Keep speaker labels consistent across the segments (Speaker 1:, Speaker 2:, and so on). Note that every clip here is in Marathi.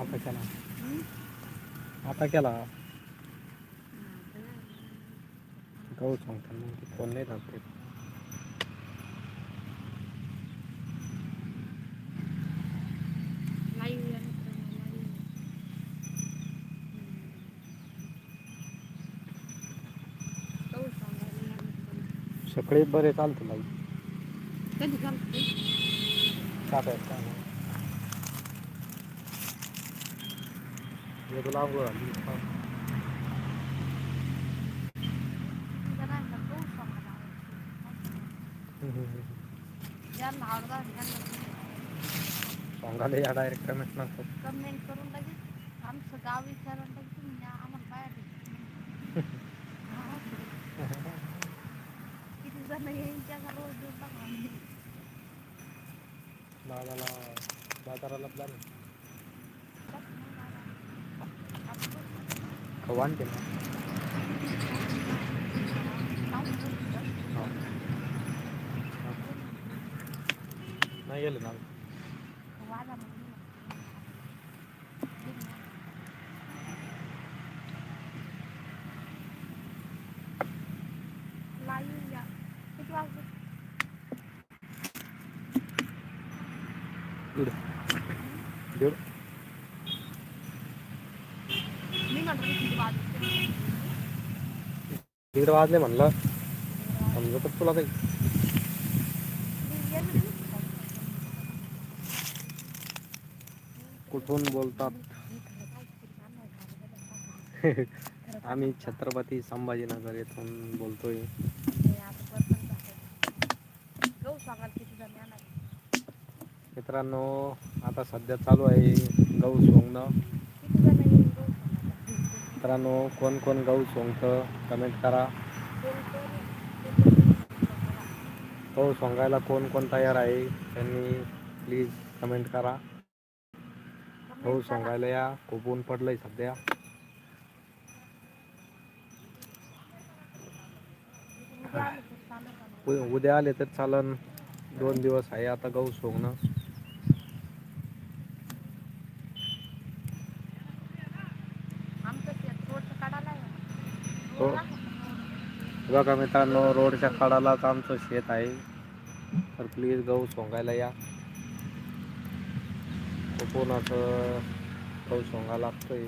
Speaker 1: आता केला? आता केला. गहू सांगतो मग फोन नाही लागते. सगळे बरे चालते लाई
Speaker 2: कधी चालतं
Speaker 1: काय नाही हे तुला अवघड झाली.
Speaker 2: जरा एकदा पाऊस सांगायला आवडतं.
Speaker 1: हम्म, हम्म,
Speaker 2: आवडतं त्यांना
Speaker 1: सांगायला या डायरेक्ट कमेंट नसतात
Speaker 2: कमेंट करून लगेच आमचं गाव विचारायला लगेच तुम्ही आम्हाला बाहेर. किती जण रोज देऊन
Speaker 1: बाजाराला प्लॅन
Speaker 2: टाक मग बाबा. आपण करू.
Speaker 1: खवान ते ना
Speaker 2: जाऊन करू तर.
Speaker 1: हो. हा. नाही गेले ना
Speaker 2: वाजा मग ये. ये ना. Live या. किती वाजले?
Speaker 1: दीड दीड
Speaker 2: मी म्हटलं किती वाजले?
Speaker 1: दीड वाजले म्हणलं. समजत तुला काही कुठून बोलतात? आम्ही छत्रपती संभाजीनगर येथून बोलतोय. मित्रांनो आता सध्या चालू आहे गहू सोंगणं
Speaker 2: किती जण येईल गहू सांगायला?
Speaker 1: मित्रांनो कोण कोण गहू सोंगतं कमेंट करा. हो सोंगायला कोण कोण तयार आहे त्यांनी प्लीज कमेंट करा. हो सोंगायला या खूप ऊन पडलंय सध्या.
Speaker 2: उद्या तर चालेल
Speaker 1: उद्या आले तर चालन दोन दिवस आहे आता गहू सोंगणं
Speaker 2: आमचं शेत रोडचं काढायला आहे ना.
Speaker 1: हो.
Speaker 2: रोड दाखव.
Speaker 1: बघा मित्रांनो रोडच्या कडालाच आमचं शेत आहे. तर प्लीज गहू सोंगायला या. कोणाचं गहू सोंगा लागतोय.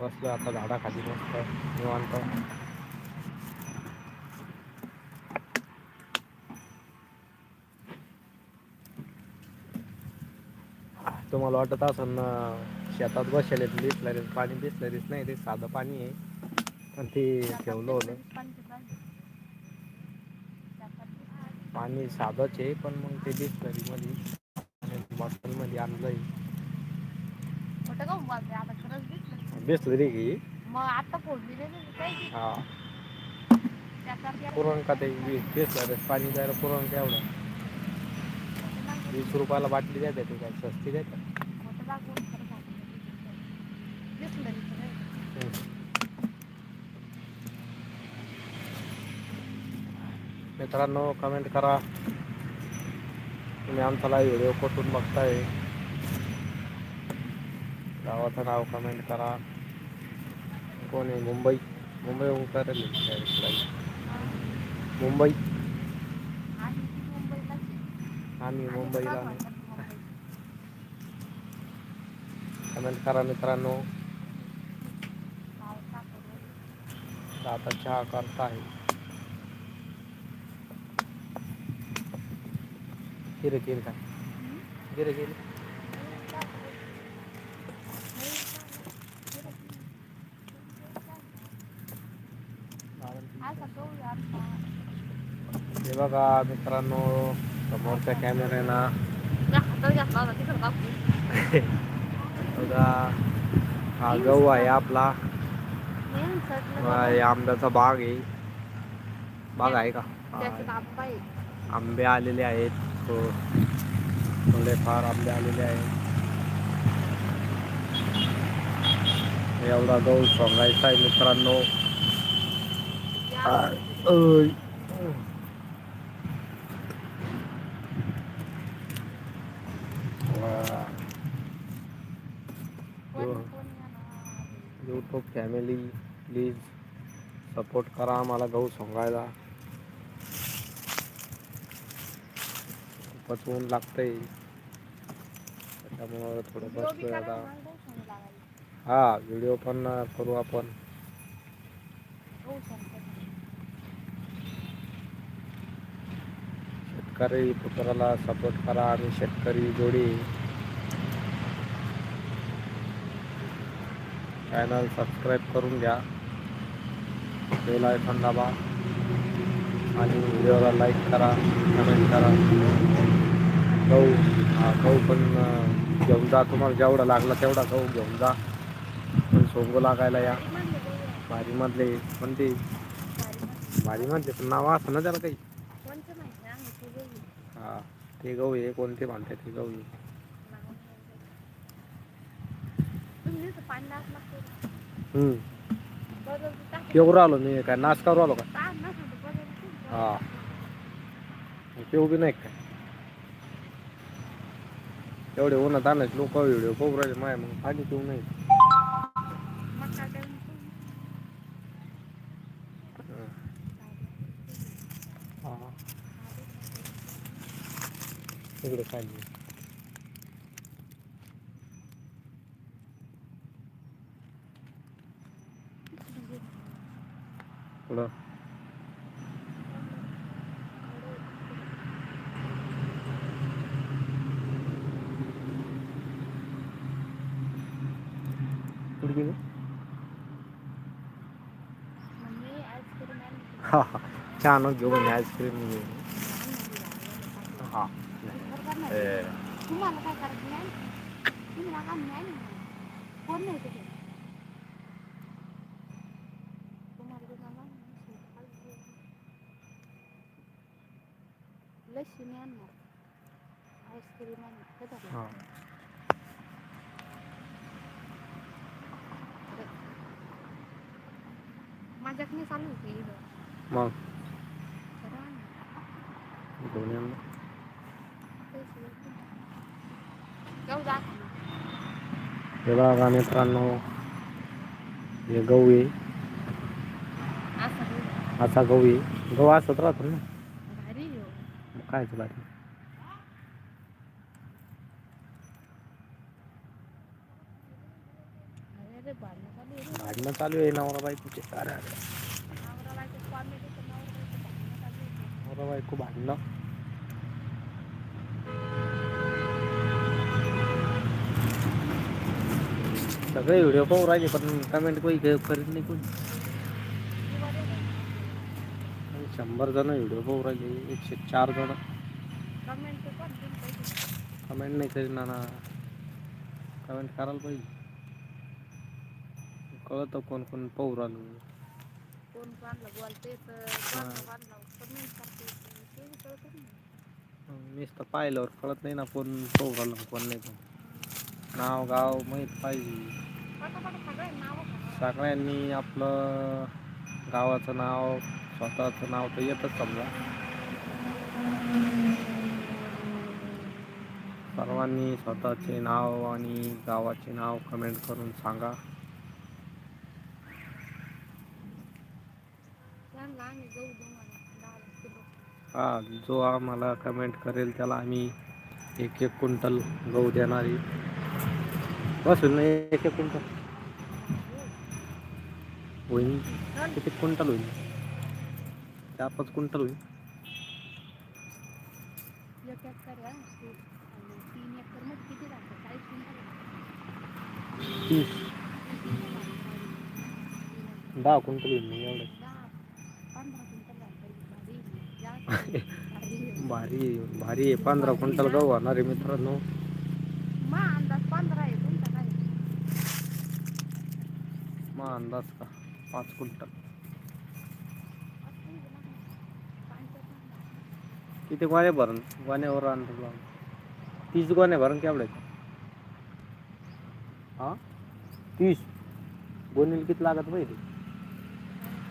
Speaker 1: बसलो आता झाडाखाली मस्त निवांत. तुम्हाला वाटत असेल ना शेतात बसेल बिसलरीच पाणी बिसलरीच नाही ते साधं पाणी आहे. पण ते ठेवलं होतं. पाणी साधंच आहे पण मग ते बिसलरी मध्ये बॉटलमध्ये
Speaker 2: खरंच दिसलं
Speaker 1: बिसलरी घे
Speaker 2: की
Speaker 1: हा. पुरण का ते बिसलरी पाणी द्यायला पुरण का
Speaker 2: दाखवून-
Speaker 1: वीस रुपयाला बाटली द्यायला ते काय स्वस्ती द्यायला मित्रांनो कमेंट करा. तुम्ही आमचा लाईव्ह व्हिडिओ कुठून बघताय? गावाचं नाव कमेंट करा. आहे? मुंबई. मुंबई
Speaker 2: आणि ती मुंबईला
Speaker 1: आम्ही मुंबईला.
Speaker 2: मुंबई?
Speaker 1: कमेंट करा मित्रांनो.
Speaker 2: नाव
Speaker 1: आता चहा करता आहे गिरे गिरे काय गिरे गिरे. हे बघा मित्रांनो समोरच्या
Speaker 2: कॅमेऱ्याला
Speaker 1: बघा हा गहू आहे आपला. आंब्याचा बाग आहे. बाग आहे का?
Speaker 2: आंबे
Speaker 1: आलेले आहेत. शकतो कोंडे फार आपले आलेले आहे. एवढा गहू सोंगायचा आहे मित्रांनो. यूट्यूब फॅमिली प्लीज सपोर्ट करा आम्हाला गहू सोंगायला खूपच ऊन लागतंय. त्याच्यामुळं थोडं
Speaker 2: व्हिडिओ बी
Speaker 1: बसलोय
Speaker 2: करा
Speaker 1: आता. हा व्हिडिओ पण करू आपण.
Speaker 2: सोंगताना.
Speaker 1: शेतकरी पुत्राला सपोर्ट करा आम्ही शेतकरी जोडी. चॅनल सबस्क्राईब करून घ्या. बेल आयकॉन दाबा. आणि व्हिडिओला लाईक करा कमेंट करा. गहू हा गहू पण घेऊन जा. तुम्हाला जेवढा लागला तेवढा गहू घेऊन जा. पण सोंगू लागायला या.
Speaker 2: भारी
Speaker 1: भारीमधले पण ते
Speaker 2: भारी म्हणले.
Speaker 1: पण नाव असं ना त्याला काही? हा ते गहू आहे. कोणते म्हणते ते गहू आहे? हम्म. पेवर आलो मी. काय नाश करू आलो का? हा. पेऊ बी नाही काय? एवढे उन्हात आणायचे लोक व्हिडिओ पाहू राहिले माय मग पाणी पिऊ नाही
Speaker 2: मग काय करायचं?
Speaker 1: हा. इकडे काय नाही. कुठे गेली
Speaker 2: आईस्क्रीम.
Speaker 1: हा हा. छान घेऊन आईस्क्रीम हा.
Speaker 2: नाही.
Speaker 1: ए,
Speaker 2: तुम्हाला काय करायचं नाही तुम्ही नका नाही कोण नाही तिथे तुम्हाला बी नका लस्सी नाही आणणार आईस्क्रीम आणणार कधी
Speaker 1: हा
Speaker 2: माझ्यात नाही चालू होते इथं
Speaker 1: मग
Speaker 2: खरं आणणार
Speaker 1: घेऊन ये ना.
Speaker 2: पैसे देतो. जाऊ दाखव ना.
Speaker 1: हे बघा मित्रांनो हे गहू आहे
Speaker 2: असं होईल.
Speaker 1: असा गहू आहे गहू असत राहतो ना
Speaker 2: भारी आहे हो.
Speaker 1: मग काय बाकी
Speaker 2: अरे अरे भांडणं चालू आहे रे.
Speaker 1: भांडणं चालू आहे नवरा बायकोचे अरे अरे
Speaker 2: नवरा बायको भांडणं.
Speaker 1: सगळे व्हिडिओ पाहू राहिले पण कमेंट कोणी करीत नाही कोणी. शंभर जण व्हिडिओ पाहू राहिले एकशे चार जण. कमेंट नाही करीत ना कमेंट करायला पाहिजे. कळतं कोण कोण पाहू राहिलं.
Speaker 2: कोण बांधलं बोलते तर
Speaker 1: पाहिल्यावर कळत नाही ना कोण पाहू राहिलं कोण नाही पण नाव गाव माहीत पाहिजे. सगळ्यांनी आपलं गावाचं नाव स्वतःचं नाव तर येतच समजा. सर्वांनी स्वतःचे नाव आणि गावाचे नाव कमेंट करून सांगा.
Speaker 2: त्यांना आम्ही गहू देऊ म्हणा दहा किलो
Speaker 1: हा जो आम्हाला कमेंट करेल त्याला आम्ही एक एक क्विंटल गहू देणार आहे. बसून नाही एक एक क्विंटल? होईल. किती क्विंटल होईल. चार पाच क्विंटल होईल.
Speaker 2: एक एकर आहे, ते- आणि तीन एकरमध्ये किती राहतं चाळीस क्विंटल.
Speaker 1: तीस.
Speaker 2: तीन एकर.
Speaker 1: दहा क्विंटल होईल मी एवढं
Speaker 2: दहा पंधरा क्विंटल राहतं. भारी आहे. जास्त आहे. भारी.
Speaker 1: भारी आहे. पंधरा क्विंटल गहू होणार आहे मित्रांनो.
Speaker 2: मा अंदाज
Speaker 1: का? पाच क्विंटल. किती गोण्या भरण गोण्यावर लावून तीस गोण्या भरण केवढ्या हा? तीस. गोणीला किती लागत पाहिजे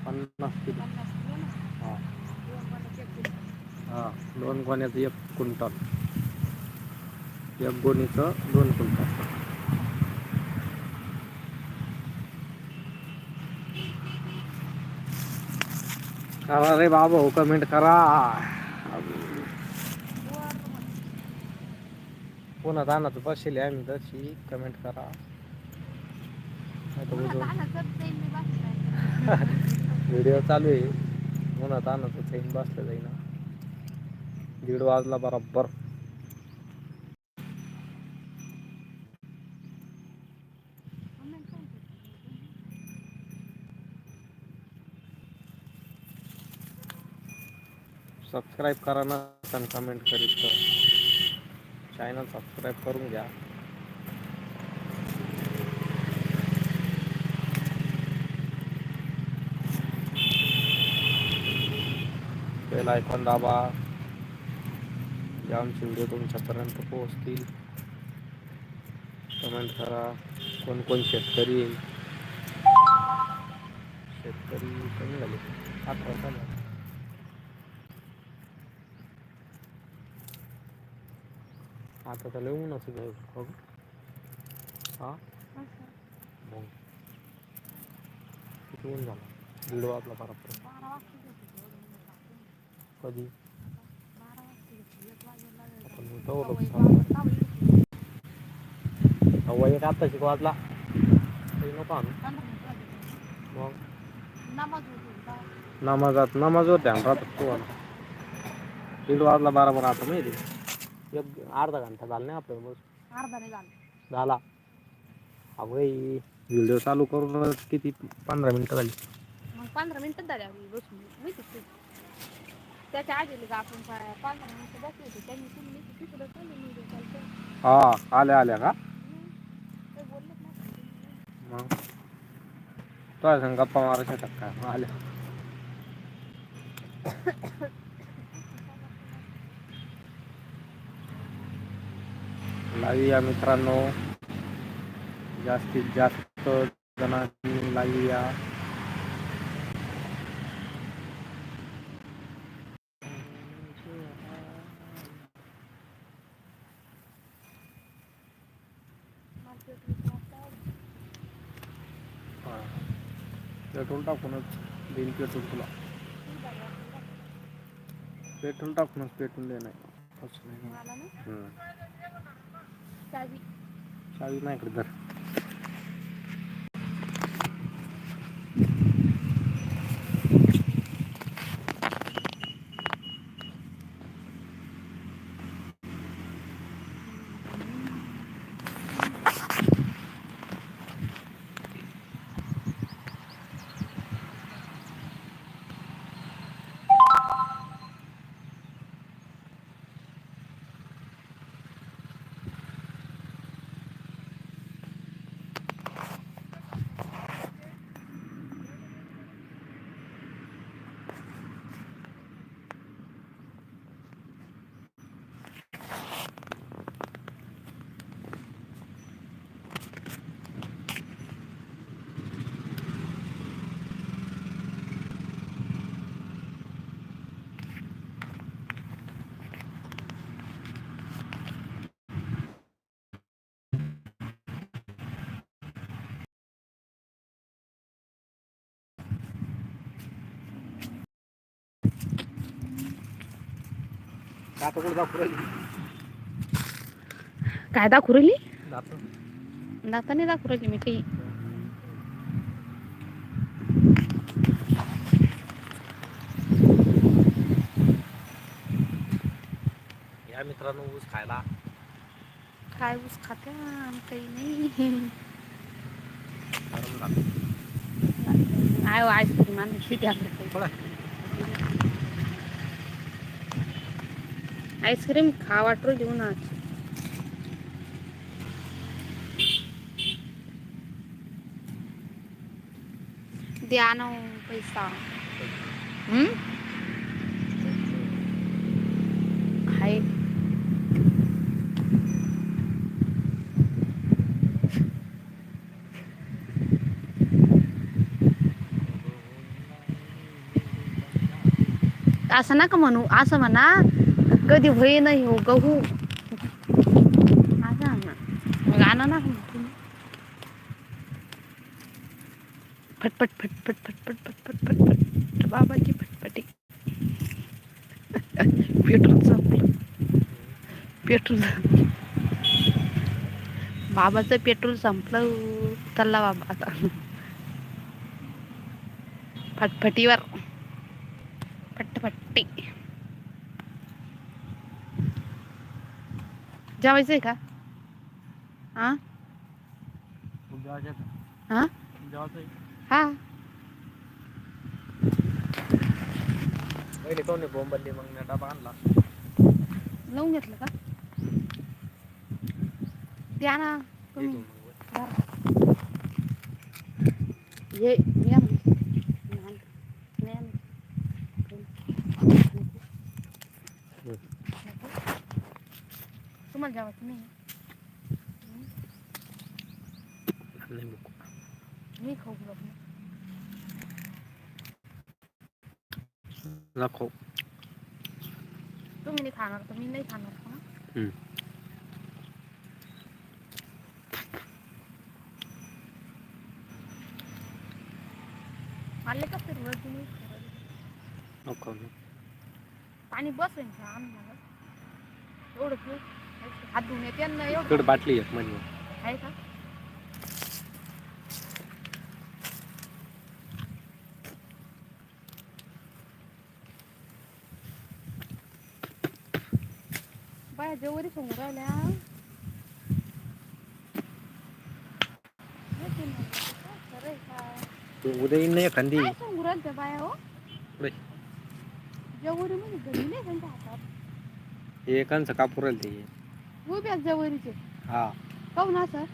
Speaker 1: पन्नास किलो हा. हा दोन गोण्याचं एक क्विंटल. एक गोणीचं दोन क्विंटल. करा रे बाबा हो कमेंट करा. पुन्हा दाना तर बसले आम्ही तशी कमेंट करा. व्हिडिओ चालू आहे. पुन्हा तानाचं चैन बसलं जाईन. दीड वाजला बरोबर. सबस्क्राईब करा ना कमेंट करीत तर चॅनल सबस्क्राईब करून घ्या. बेल आयकॉन दाबा जे आमचे व्हिडिओ तुमच्यापर्यंत पोहोचतील कमेंट करा. कोण कोण शेतकरी? शेतकरी कमी झाले. अठरा झाले. आता त्याला येऊन असं घ्यायचं हो? हा. मग किती ऊन झाला? वाजला बरोबर
Speaker 2: बारा वाजता घेते एवढं ऊन लागतं.
Speaker 1: कधी
Speaker 2: बारा वाजता घेते. एक वाजायला लागेल.
Speaker 1: आपण मग तेवढं
Speaker 2: सवय
Speaker 1: चालू.
Speaker 2: बारा- सवय घेते.
Speaker 1: हवा एक आता शिकवाजला काही नको आणू
Speaker 2: पंधरा मिनिटं वाजले.
Speaker 1: मग
Speaker 2: नमाज होती का?
Speaker 1: नमाजात नमाजवर ध्यान राहतं तू दीड वाजला बरोबर आता माहिती एक अर्धा घंटा झाला नाही आपल्याला बस
Speaker 2: अर्धा नाही झालं.
Speaker 1: झाला अवय व्हिडिओ चालू करून किती पंधरा मिनटं झाली
Speaker 2: मग पंधरा मिनिटं झाले आम्ही बसून माहिती का? त्याच्या आधी का आपण पा- पंधरा मिनिटं बसले होते. त्यांनी तुम्ही तिकडं चालले व्हिडिओ कॉल करून.
Speaker 1: हा आल्या आल्या का?
Speaker 2: ते बोललेच नाही
Speaker 1: मग? तो संग गप्पा टक्का आल्या. मित्रांनो. जास्तीत जास्त जणांनी लाईव्ह पेट्रोल टाकूनच देईन पेट्रोल तुला. पेट्रोल टाकूनच पेट्रोल देणार. असं नाही.
Speaker 2: चावी.
Speaker 1: नाही इकडे धर दाखवू राहिली?
Speaker 2: काय दाखवू राहिली?
Speaker 1: दाखव
Speaker 2: दाता नाही दाखवू राहिली मी काही.
Speaker 1: या मित्रांनो ऊस खायला.
Speaker 2: काय ऊस खात्या? आणि काही नाही.
Speaker 1: कारण दाखव.
Speaker 2: आय आईस्क्रीम आणली. किती आपल्याकडे
Speaker 1: थोडा.
Speaker 2: आईस्क्रीम खा वाटू घेऊन आज द्या ना हो पैसा. हम्म? हाय. असं नका म्हणू असं म्हणा. कधी होई नाही हो गहू. असं म्हणा मग आणा ना. फटफट फटफट फटफट फटफट फटफट बाबाची फटफटी. पेट्रोल संपलं. पेट्रोल बाबाचं पेट्रोल संपलं. चालला बाबा आता. फटफटीवर. फटफटी. जेवायचंय का? हा हा हा.
Speaker 1: पहिले कोणी बोंबलली मग मी डबा आणला.
Speaker 2: लावून घेतलं का? द्या ना तुम्ही. ये या म्हणे. नाही, नाही आम्ही. तुम्हाला जेवायचं नाही
Speaker 1: नाही.
Speaker 2: मी खाऊ लागलो.
Speaker 1: नको
Speaker 2: तुम्ही नाही खाणार तर मी नाही खाणार का. आले का फिरवर तुम्ही
Speaker 1: नको
Speaker 2: पाणी बसेन का आम्हाला एवढं हात धुवून येते एवढं.
Speaker 1: इकडे बाटली एक म्हणजे
Speaker 2: आहे का? बाया जेवरी समोर का?
Speaker 1: तू उद्या येईन एखादी.
Speaker 2: काय समोर राहिल्या बाया हो?
Speaker 1: पुढे.
Speaker 2: जेवरी म्हणजे घरी नाही त्यांच्या हातात.
Speaker 1: एकांचं कापूर राहील ते
Speaker 2: उभ्या
Speaker 1: हा.
Speaker 2: असं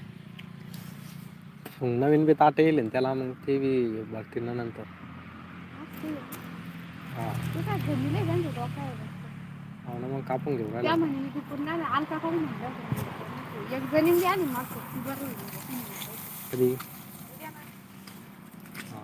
Speaker 1: मग नवीन बी ताट येईल ना त्याला मग ते बी भरतील ना नंतर. हा.
Speaker 2: ते काय घरी नाही त्यांच्या डोक्यावर.
Speaker 1: हो ना मग कापून घेऊ
Speaker 2: त्या
Speaker 1: राहिला
Speaker 2: म्हणे मी तिकडून आले आलका काहून म्हणलं एक जणी आली मागचं ती बरं होईल.
Speaker 1: कधी हा.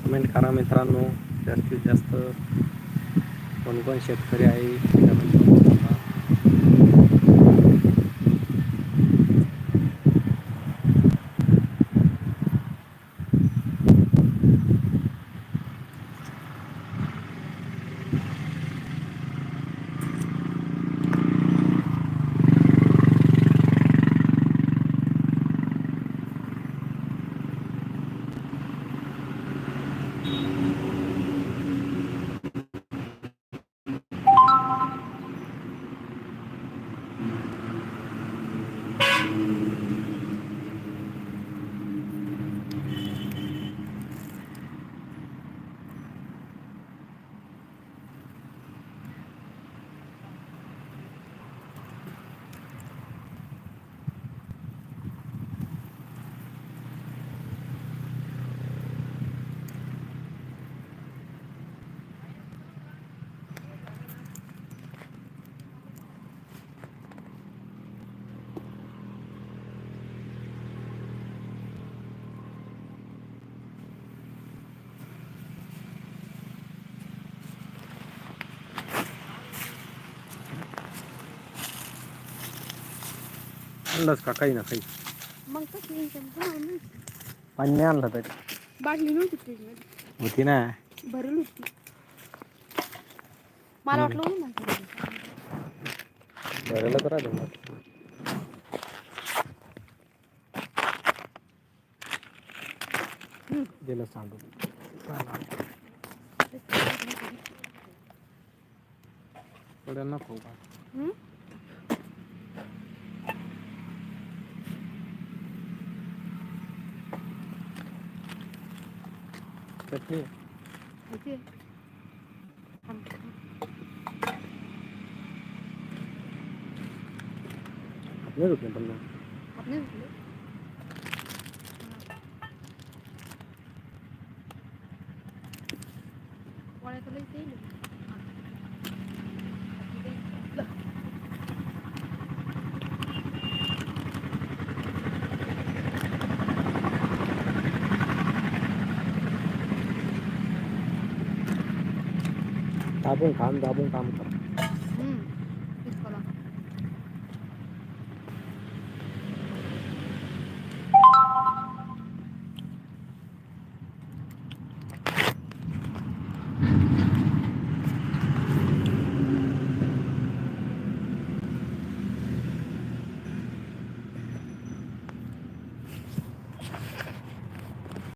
Speaker 1: कमेंट करा मित्रांनो जास्तीत जास्त कोण कोण शेतकरी आहे त्यामध्ये करून सांगा. आणलंच का? काही ना काही.
Speaker 2: मग.
Speaker 1: पाणी नाही आणलं तरी.
Speaker 2: बाटली नव्हती फ्रीजमध्ये.
Speaker 1: होती ना.
Speaker 2: भरेल होती. मला वाटलं
Speaker 1: भरायला तर मग. दिलं सांडून. पडेल नको का
Speaker 2: हम्म? चटणी
Speaker 1: इथे
Speaker 2: नाही होत पण दाबून काम दाबून काम कर